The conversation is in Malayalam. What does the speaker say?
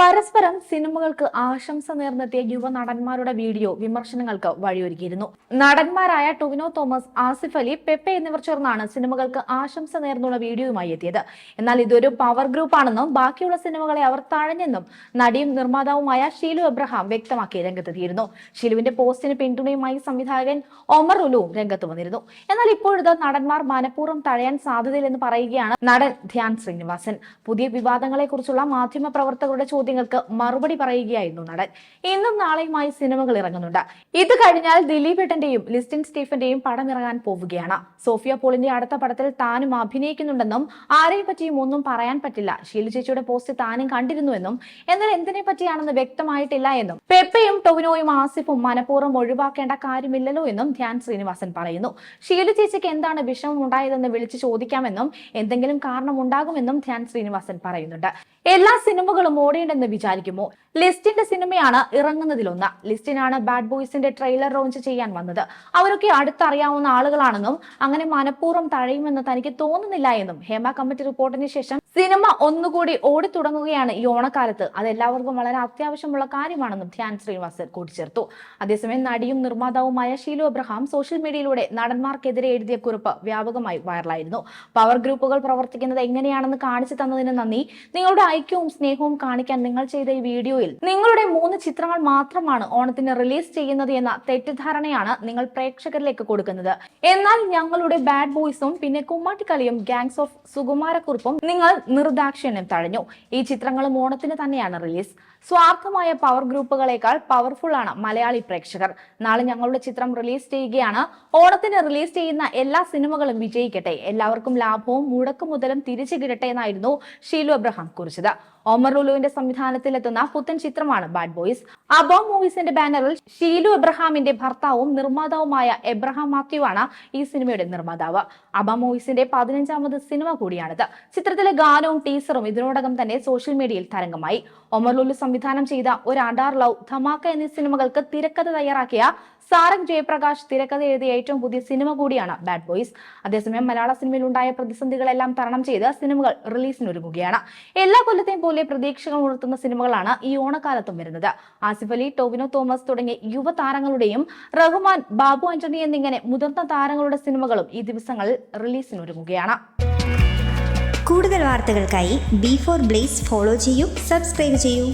പരസ്പരം സിനിമകൾക്ക് ആശംസ നേർന്നെത്തിയ യുവ നടന്മാരുടെ വീഡിയോ വിമർശനങ്ങൾക്ക് വഴിയൊരുക്കിയിരുന്നു. നടന്മാരായ ടൊവിനോ തോമസ് ആസിഫ് അലി പെപ്പെ എന്നിവർ ചേർന്നാണ് സിനിമകൾക്ക് ആശംസ നേർന്നുള്ള വീഡിയോയുമായി എത്തിയത്. എന്നാൽ ഇതൊരു പവർ ഗ്രൂപ്പാണെന്നും ബാക്കിയുള്ള സിനിമകളെ അവർ തഴഞ്ഞെന്നും നടിയും നിർമ്മാതാവുമായ ഷീലു എബ്രഹാം വ്യക്തമാക്കി രംഗത്തെത്തിയിരുന്നു. ഷീലുവിന്റെ പോസ്റ്റിന് പിന്തുണയുമായി സംവിധായകൻ ഒമർ ഉലുവും രംഗത്ത് വന്നിരുന്നു. എന്നാൽ ഇപ്പോഴത്തെ നടന്മാർ മനഃപൂർവം തഴയാൻ സാധ്യതയില്ലെന്ന് പറയുകയാണ് നടൻ ധ്യാൻ ശ്രീനിവാസൻ. പുതിയ വിവാദങ്ങളെക്കുറിച്ചുള്ള മാധ്യമ പ്രവർത്തകരുടെ ചോദ്യങ്ങൾക്ക് മറുപടി പറയുകയായിരുന്നു നടൻ. ഇന്നും നാളെയുമായി സിനിമകൾ ഇറങ്ങുന്നുണ്ട്. ഇത് കഴിഞ്ഞാൽ ദിലീപ് ഏട്ടന്റെയും ലിസ്റ്റിൻ സ്റ്റീഫന്റെയും പടം ഇറങ്ങാൻ പോവുകയാണ്. സോഫിയ പോളിന്റെ അടുത്ത പടത്തിൽ താനും അഭിനയിക്കുന്നുണ്ടെന്നും ആരെയും പറ്റിയും ഒന്നും പറയാൻ പറ്റില്ല. ഷീലു ചേച്ചിയുടെ പോസ്റ്റ് താനും കണ്ടിരുന്നുവെന്നും എന്നാൽ എന്തിനെ പറ്റിയാണെന്ന് വ്യക്തമായിട്ടില്ല എന്നും ടൊവിനോയും ആസിഫും മനഃപൂർവം ഒഴിവാക്കേണ്ട കാര്യമില്ലല്ലോ എന്നും ധ്യാൻ ശ്രീനിവാസൻ പറയുന്നു. ഷീലു ചേച്ചിക്ക് എന്താണ് വിഷമം ഉണ്ടായതെന്ന് വിളിച്ചു ചോദിക്കാമെന്നും എന്തെങ്കിലും കാരണം ഉണ്ടാകുമെന്നും ധ്യാൻ ശ്രീനിവാസൻ പറയുന്നുണ്ട്. എല്ലാ സിനിമകളും ഓടേണ്ടെന്ന് വിചാരിക്കുമോ? ലിസ്റ്റിന്റെ സിനിമയാണ് ഇറങ്ങുന്നതിലൊന്ന്. ലിസ്റ്റിനാണ് ബാഡ് ബോയ്സിന്റെ ട്രെയിലർ ലോഞ്ച് ചെയ്യാൻ വന്നത്. അവരൊക്കെ അടുത്തറിയാവുന്ന ആളുകളാണെന്നും അങ്ങനെ മനഃപൂർവം തഴയുമെന്ന് തനിക്ക് തോന്നുന്നില്ല എന്നും ഹേമ കമ്മിറ്റി റിപ്പോർട്ടിന് ശേഷം സിനിമ ഒന്നുകൂടി ഓടിത്തുടങ്ങുകയാണ് ഈ ഓണക്കാലത്ത്. അത് എല്ലാവർക്കും വളരെ അത്യാവശ്യമുള്ള കാര്യമാണെന്നും ധ്യാൻ ശ്രീനിവാസൻ കൂട്ടിച്ചേർത്തു. അതേസമയം നടിയും നിർമ്മാതാവുമായ ഷീലു അബ്രഹാം സോഷ്യൽ മീഡിയയിലൂടെ നടന്മാർക്കെതിരെ എഴുതിയ കുറിപ്പ് വ്യാപകമായി വൈറലായിരുന്നു. പവർ ഗ്രൂപ്പുകൾ പ്രവർത്തിക്കുന്നത് എങ്ങനെയാണെന്ന് കാണിച്ചു തന്നതിന് നന്ദി. നിങ്ങളുടെ ഐക്യവും സ്നേഹവും കാണിക്കാൻ നിങ്ങൾ ചെയ്ത ഈ വീഡിയോയിൽ നിങ്ങളുടെ മൂന്ന് ചിത്രങ്ങൾ മാത്രമാണ് ഓണത്തിന് റിലീസ് ചെയ്യുന്നത് എന്ന തെറ്റിദ്ധാരണയാണ് നിങ്ങൾ പ്രേക്ഷകരിലേക്ക് കൊടുക്കുന്നത്. എന്നാൽ ഞങ്ങളുടെ ബാഡ് ബോയ്സും പിന്നെ കുമ്മാട്ടിക്കളിയും ഗാങ്സ് ഓഫ് സുകുമാരക്കുറിപ്പും നിങ്ങൾ നിർദാക്ഷിണ്യം തഴഞ്ഞു. ഈ ചിത്രങ്ങളും ഓണത്തിന് തന്നെയാണ് റിലീസ്. സ്വാർത്ഥമായ പവർ ഗ്രൂപ്പുകളേക്കാൾ പവർഫുൾ ആണ് മലയാളി പ്രേക്ഷകർ. നാളെ ഞങ്ങളുടെ ചിത്രം റിലീസ് ചെയ്യുകയാണ്. ഓണത്തിന് റിലീസ് ചെയ്യുന്ന എല്ലാ സിനിമകളും വിജയിക്കട്ടെ. എല്ലാവർക്കും ലാഭവും മുടക്കുമുതലും തിരിച്ചു കിട്ടട്ടെ എന്നായിരുന്നു ഷീലു അബ്രഹാം കുറിച്ചത്. ഒമർ ലുലുവിന്റെ സംവിധാനത്തിലെത്തുന്ന പുത്തൻ ചിത്രമാണ് ബാഡ് ബോയ്സ് അബോ മൂവീസിന്റെ ബാനറിൽ ഷീലു എബ്രഹാമിന്റെ ഭർത്താവും നിർമ്മാതാവുമായ എബ്രഹാം മാത്യു ആണ് ഈ സിനിമയുടെ നിർമ്മാതാവ്. അബ മൂവീസിന്റെ പതിനഞ്ചാമത് സിനിമ കൂടിയാണിത്. ചിത്രത്തിലെ ഗാനവും ടീസറും ഇതിനോടകം തന്നെ സോഷ്യൽ മീഡിയയിൽ തരംഗമായി. ഒമർ ലുലു സംവിധാനം ചെയ്ത ഒരു അഡാർ ലവ് ധമാക്ക എന്നീ സിനിമകൾക്ക് തിരക്കഥ തയ്യാറാക്കിയ സാരംഗ് ജയപ്രകാശ് തിരക്കഥ എഴുതിയ ഏറ്റവും പുതിയ സിനിമ കൂടിയാണ് ബാഡ് ബോയ്സ് അതേസമയം മലയാള സിനിമയിൽ ഉണ്ടായ പ്രതിസന്ധികളെല്ലാം തരണം ചെയ്ത് സിനിമകൾ റിലീസിനൊരുങ്ങുകയാണ്. എല്ലാ കൊല്ലത്തെയും പോലെ പ്രതീക്ഷകൾ ഉണർത്തുന്ന സിനിമകളാണ് ഈ ഓണക്കാലത്തും വരുന്നത്. ആസിഫ് അലി ടോവിനോ തോമസ് തുടങ്ങിയ യുവതാരങ്ങളുടെയും റഹ്മാൻ ബാബു ആന്റണി എന്നിങ്ങനെ മുതിർന്ന താരങ്ങളുടെ സിനിമകളും ഈ ദിവസങ്ങളിൽ റിലീസിനൊരുങ്ങുകയാണ്. കൂടുതൽ വാർത്തകൾക്കായി ബി ഫോർ ബ്ലേസ് ഫോളോ ചെയ്യൂ സബ്സ്ക്രൈബ് ചെയ്യൂ.